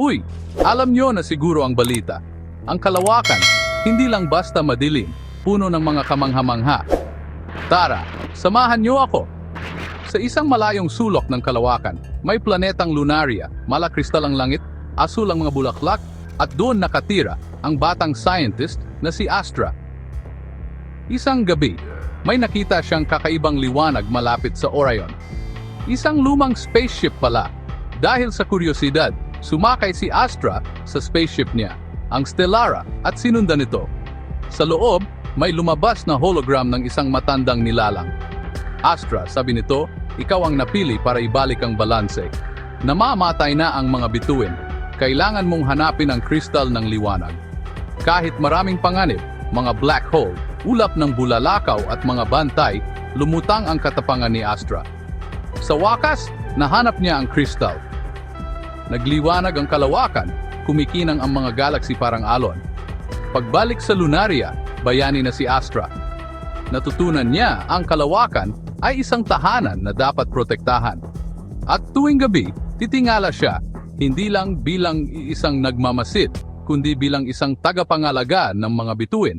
Uy, alam nyo na siguro ang balita. Ang kalawakan, hindi lang basta madilim, puno ng mga kamangha-mangha. Tara, samahan nyo ako. Sa isang malayong sulok ng kalawakan, may planetang Lunaria, malakristal ang langit, asul ang mga bulaklak, at doon nakatira ang batang scientist na si Astra. Isang gabi, may nakita siyang kakaibang liwanag malapit sa Orion. Isang lumang spaceship pala. Dahil sa kuryosidad, sumakay si Astra sa spaceship niya, ang Stellara, at sinundan ito. Sa loob, may lumabas na hologram ng isang matandang nilalang. Astra, sabi nito, ikaw ang napili para ibalik ang balanse. Namamatay na ang mga bituin. Kailangan mong hanapin ang kristal ng liwanag. Kahit maraming panganib, mga black hole, ulap ng bulalakaw at mga bantay, lumutang ang katapangan ni Astra. Sa wakas, nahanap niya ang kristal. Nagliwanag ang kalawakan, kumikinang ang mga galaxy parang alon. Pagbalik sa Lunaria, bayani na si Astra. Natutunan niya ang kalawakan ay isang tahanan na dapat protektahan. At tuwing gabi, titingala siya, hindi lang bilang isang nagmamasid, kundi bilang isang tagapangalaga ng mga bituin